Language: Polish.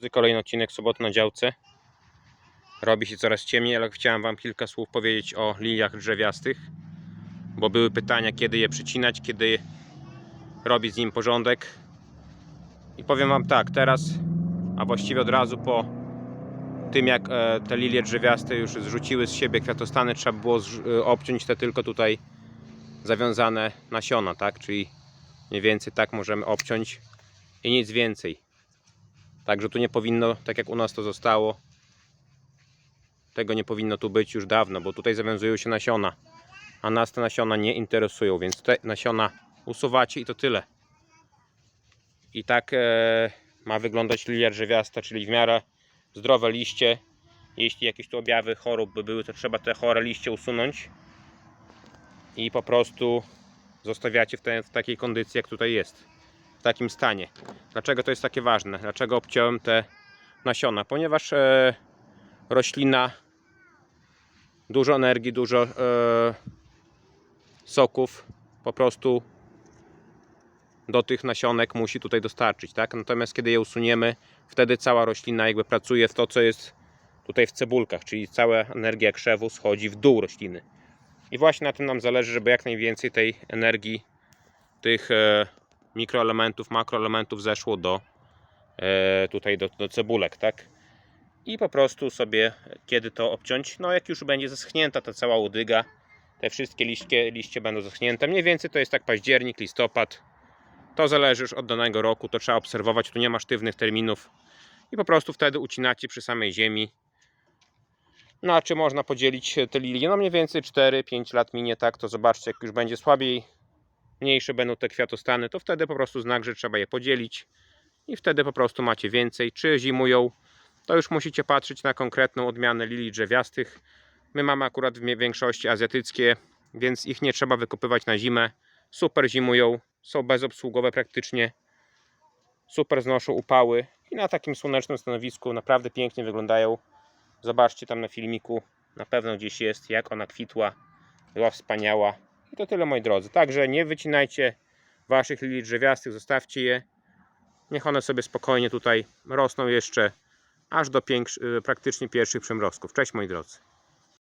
Drodzy, Kolejny odcinek soboty na działce. Robi się coraz ciemniej, ale chciałem Wam kilka słów powiedzieć o liliach drzewiastych, bo były pytania, kiedy je przycinać, kiedy robić z nim porządek. I powiem Wam tak, teraz, a właściwie od razu po tym, jak e, te lilie drzewiaste już zrzuciły z siebie kwiatostany, trzeba było e, obciąć te tylko tutaj zawiązane nasiona, tak? Czyli mniej więcej tak możemy obciąć i nic więcej. Także tu nie powinno, tak jak u nas to zostało, tego nie powinno tu być już dawno, bo tutaj zawiązują się nasiona, a nas te nasiona nie interesują, więc te nasiona usuwacie i to tyle. I tak e, ma wyglądać lilia drzewiasta, czyli w miarę zdrowe liście. Jeśli jakieś tu objawy chorób by były, to trzeba te chore liście usunąć i po prostu zostawiacie w, te, w takiej kondycji, jak tutaj jest w takim stanie. Dlaczego to jest takie ważne? Dlaczego obciąłem te nasiona? Ponieważ e, roślina dużo energii, dużo e, soków po prostu do tych nasionek musi tutaj dostarczyć, tak? Natomiast kiedy je usuniemy, wtedy cała roślina jakby pracuje w to, co jest tutaj w cebulkach, czyli cała energia krzewu schodzi w dół rośliny. I właśnie na tym nam zależy, żeby jak najwięcej tej energii tych e, mikroelementów, makroelementów zeszło do e, tutaj do, do cebulek, tak? I po prostu sobie kiedy to obciąć, no jak już będzie zeschnięta ta cała łodyga, te wszystkie liście, liście będą zeschnięte, mniej więcej to jest tak październik, listopad. To zależy już od danego roku, to trzeba obserwować, tu nie ma sztywnych terminów. I po prostu wtedy ucinacie przy samej ziemi. No a czy można podzielić te lilie? No mniej więcej 4-5 lat minie, tak? To zobaczcie, jak już będzie słabiej, mniejsze będą te kwiatostany, to wtedy po prostu znak, że trzeba je podzielić i wtedy po prostu macie więcej. Czy zimują, to już musicie patrzeć na konkretną odmianę lilii drzewiastych. My mamy akurat w większości azjatyckie, więc ich nie trzeba wykopywać na zimę. Super zimują, są bezobsługowe praktycznie. Super znoszą upały i na takim słonecznym stanowisku naprawdę pięknie wyglądają. Zobaczcie tam na filmiku, na pewno gdzieś jest, jak ona kwitła. Była wspaniała. I to tyle moi drodzy. Także nie wycinajcie waszych lilii drzewiastych, zostawcie je. Niech one sobie spokojnie tutaj rosną jeszcze aż do pięk- praktycznie pierwszych przymrozków. Cześć moi drodzy.